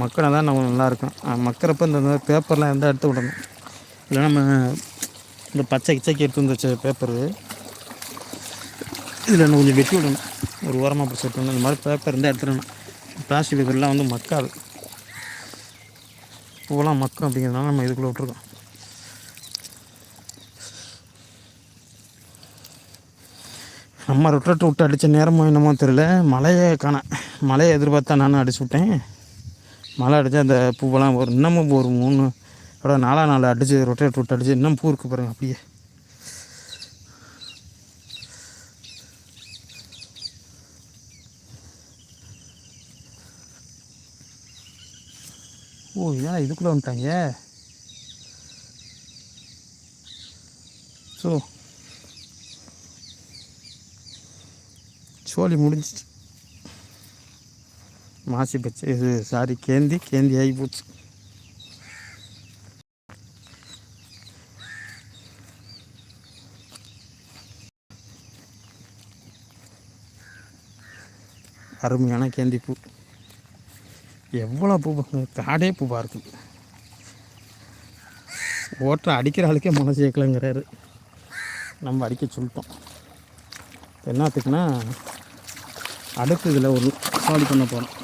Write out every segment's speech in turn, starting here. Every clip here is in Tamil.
மக்கினா தான் நம்ம நல்லாயிருக்கும். மக்கிறப்ப இந்த பேப்பர்லாம் இருந்தால் எடுத்து விடணும்? இல்லை நம்ம இந்த பச்சை கிச்சைக்கு எடுத்து வந்த பேப்பரு இதில் இன்னும் கொஞ்சம் வெட்டி விடணும். ஒரு ஓரமாக பிடிச்சி விட்டணும் இந்த மாதிரி பேப்பர் இருந்தால் எடுத்துடணும். பிளாஸ்டிக் பேப்பர்லாம் வந்து மக்காது. பூவெல்லாம் மக்கும் அப்படிங்கிறதுனால நம்ம இதுக்குள்ளே விட்ருக்கோம் நம்ம ரொட்டட்டு விட்டு அடித்த நேரமோ என்னமோ தெரியல. மழையை காண மழையை எதிர்பார்த்தா நானும் அடிச்சு விட்டேன். மழை அடித்தா அந்த பூவெல்லாம் ஒரு இன்னமும் ஒரு மூணு அட நாலா நாள் அடிச்சு ரொட்டேட் விட்டு அடிச்சு இன்னும் பூ இருக்கு பாருங்கள் அப்படியே. ஓ ஏன் இதுக்குள்ளே வந்துட்டாங்க? ஸோ சோலி முடிஞ்சிச்சு. மாசி பச்சை இது சாரி கேந்தி கேந்தி ஆகி போச்சு அருமையான கேந்தி பூ. எவ்வளோ பூ காடே பூவாக இருக்குது ஓட்டை அடிக்கிற ஆளுக்கே மனசு கேட்கலங்கிறாரு நம்ம அடிக்க சொல்லிட்டோம். என்னத்துக்குன்னா அடுத்து இதில் ஒரு சாலி பண்ண போகிறோம்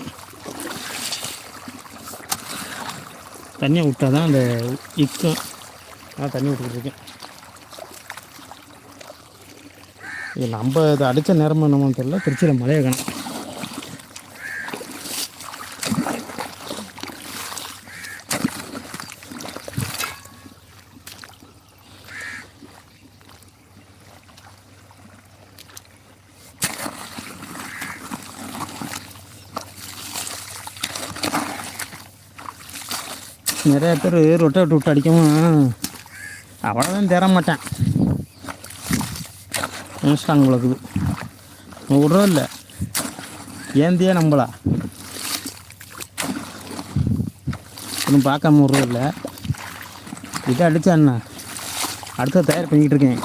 தண்ணியை விட்டால் தான் அந்த இக்கும். நான் தண்ணி விட்டுக்கிட்டுருக்கேன் இது நம்ம இதை அடித்த நேரமாக என்னமோன்னு தெரியல. திருச்சியில் மழையை காணும். நிறைய பேர் ரொட்டேட் விட்டு அடிக்கவும் அவ்வளோதான் தர மாட்டேன். நினச்சிட்டாங்க உங்களுக்கு விட்றோம் இல்லை? ஏந்தியே நம்பலா ஒன்றும் பார்க்காம விட்றோம் இல்லை? இதை அடித்தா என்ன? அடுத்த தயார் பண்ணிக்கிட்டு இருக்கேன்.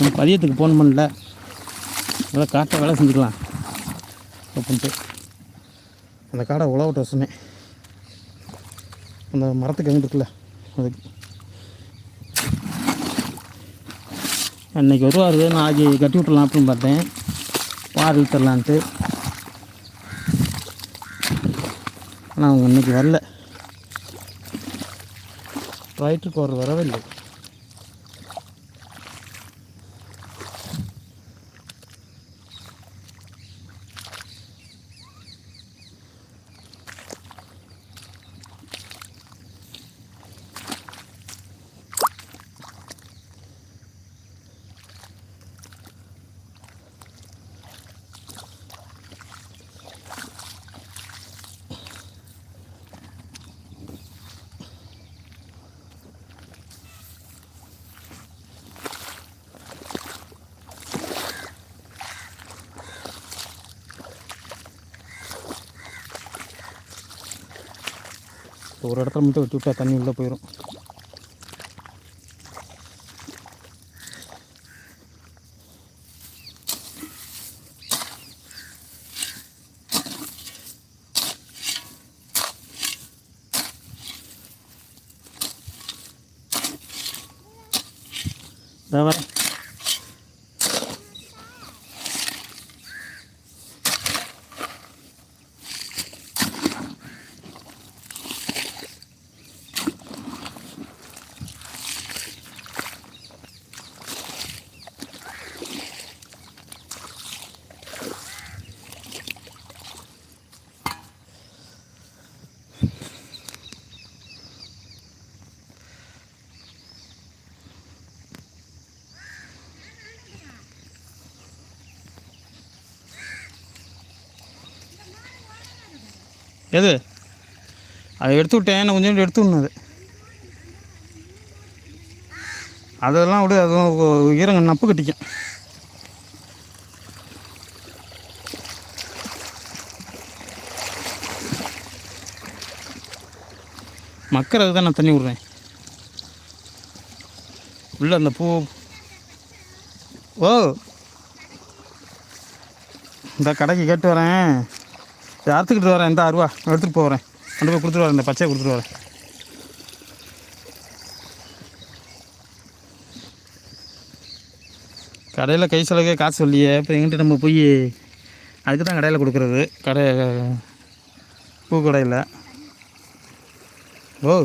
உம் பதியத்துக்கு ஃபோன் பண்ணல. அதான் காட்டை வேலை செஞ்சுக்கலாம். அப்படின்ட்டு அந்த காடை உழவட்ட சொன்னேன். அந்த மரத்துக்கு எங்கே இருக்குல்ல? அதுக்கு அன்னைக்கு வருவார். நாளைக்கு கட்டி விட்டுலாம் அப்படின்னு பார்த்தேன். பார் தரலான்ட்டு ஆனால் அவங்க இன்றைக்கி வரல. ரைட்டுக்கு ஒரு வரவே ஒரு இடத்துல மட்டும் வெட்டி விட்டா தண்ணி உள்ளே போயிடும். இதோ எது? அதை எடுத்து விட்டேன். நான் கொஞ்சம் எடுத்து விடணும் அது. அதெல்லாம் விட. அதுவும் ஈரங்க நப்பு கட்டிக்கும். மக்கிறதுக்கு தான் நான் தண்ணி விட்றேன். உள்ள அந்த பூ. ஓ. இந்த கடைக்கு கேட்டு வரேன். இதை அறுத்துக்கிட்டு வரேன். இந்த அருவா. எடுத்துகிட்டு போகிறேன் கொண்டு போய் கொடுத்துட்டு வரேன். இந்த பச்சையை கொடுத்துட்டு வரேன். கடையில் கை செலவுக்கே காசு சொல்லியே. இப்போ எங்கிட்ட நம்ம போய் அதுக்கு தான் கடையில் கொடுக்குறது. கடை பூ கடையில். ஓ.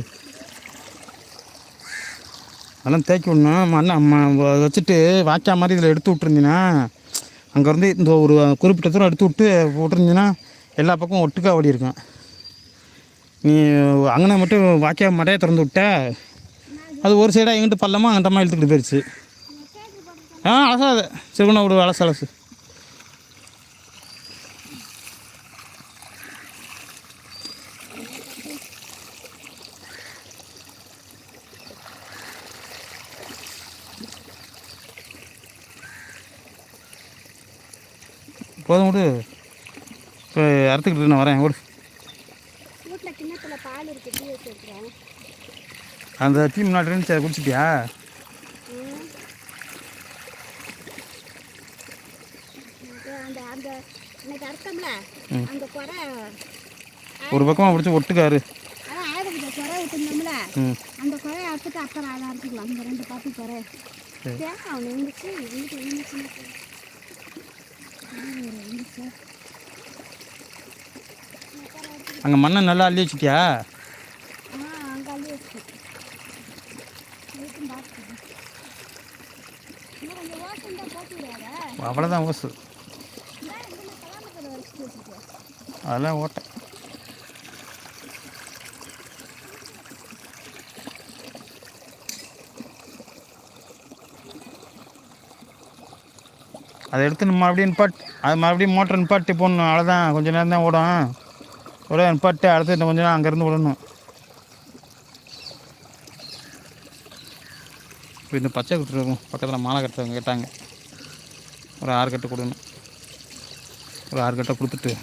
அதெல்லாம் தேய்க்கி விடணும். மண்ணை ம- வச்சுட்டு வாய்க்கா மாதிரி இதில் எடுத்து விட்ருந்தீங்கன்னா அங்கேருந்து இந்த ஒரு குறிப்பிட்ட தூரம் எடுத்து விட்டு விட்ருந்தீங்கன்னா எல்லா பக்கமும் ஒட்டுக்கா ஓடி இருக்கும் நீ அங்கனை மட்டும் வாய்க்கா மடையை திறந்து விட்ட அது ஒரு சைடாக எங்கிட்ட பள்ளமாக அங்கிட்டமாக இழுத்துக்கிட்டு போயிடுச்சு ஆ அலசாது. சிறுகுணா விடு அலசு அலசு. போதும் விடு. இப்போ அறுத்துக்கிட்டு நான் வரேன் ஓடு. அந்த டீ முன்னாடி இருந்துச்சு அதை குடிச்சிட்டியா? அந்த அந்த இன்னைக்கு அர்த்தம்ல அந்த குறை ஒரு பக்கமாக பிடிச்சி ஒட்டுக்காரு. குறை விட்டுருந்தோம்ல அந்த குறையை அறுத்துட்டு அப்புறம் அதை அறுத்துக்கலாம். அந்த ரெண்டு பாத்தி குறை. இருந்துச்சு இருந்துச்சு. அங்கே மண்ணை நல்லா அள்ளி வச்சிட்டியா? தான் அவ்வளோதான் ஓசு. அதெல்லாம் ஓட்டேன் அதை எடுத்து மறுபடியும் நிப்பாட் அது மறுபடியும் மோட்டர் நிப்பாட்டி போடணும். அவ்வளோதான் கொஞ்சம் நேரம் தான் ஓடும். ஒரே நிப்பாட்டு அடுத்து இன்னும் கொஞ்சம் அங்கேருந்து விடணும். இப்போ இந்த பச்சை கொடுத்துருக்கோம் பக்கத்தில் மாலை கட்டுறவங்க கேட்டாங்க. ஒரு ஆறு கட்டை கொடுக்கணும் ஒரு ஆறு கட்டை கொடுத்துட்டு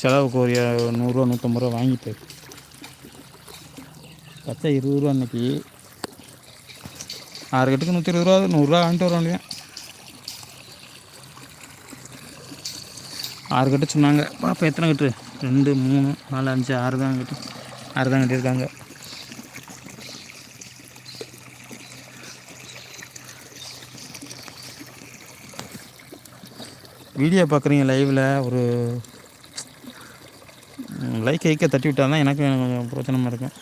செலவுக்கு ஒரு நூறுரூவா நூற்றம்பது ரூபா வாங்கிட்டு. பச்சை இருபது ரூபா அன்னைக்கு. ஆறு கட்டுக்கு நூற்றி இருபது ரூபா நூறுரூவா வாங்கிட்டு வரோம் இல்லையா? ஆறு கட்டு சொன்னாங்க. பாப்பா எத்தனை கட்டு? ரெண்டு மூணு நாலு அஞ்சு ஆறு தான் கட்டி ஆறு தான் கட்டியிருக்காங்க வீடியோ பார்க்குறீங்க லைவில் ஒரு லைக் கைக்க தட்டி விட்டால் தான் எனக்கு கொஞ்சம் பிரோச்சனமாக இருக்கும்.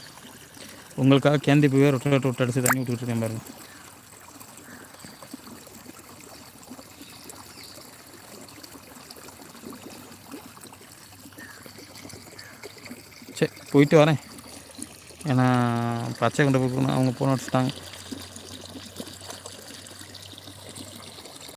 உங்களுக்காக கேந்தி போய் ரொட்டை ரொட்ட விட்டு அடித்து தண்ணி விட்டுக்கிட்டு இருக்கேன் பாருங்கள் சரி போயிட்டு வரேன். ஏன்னா பச்சை கொண்டு போய் அவங்க போன வச்சுட்டாங்க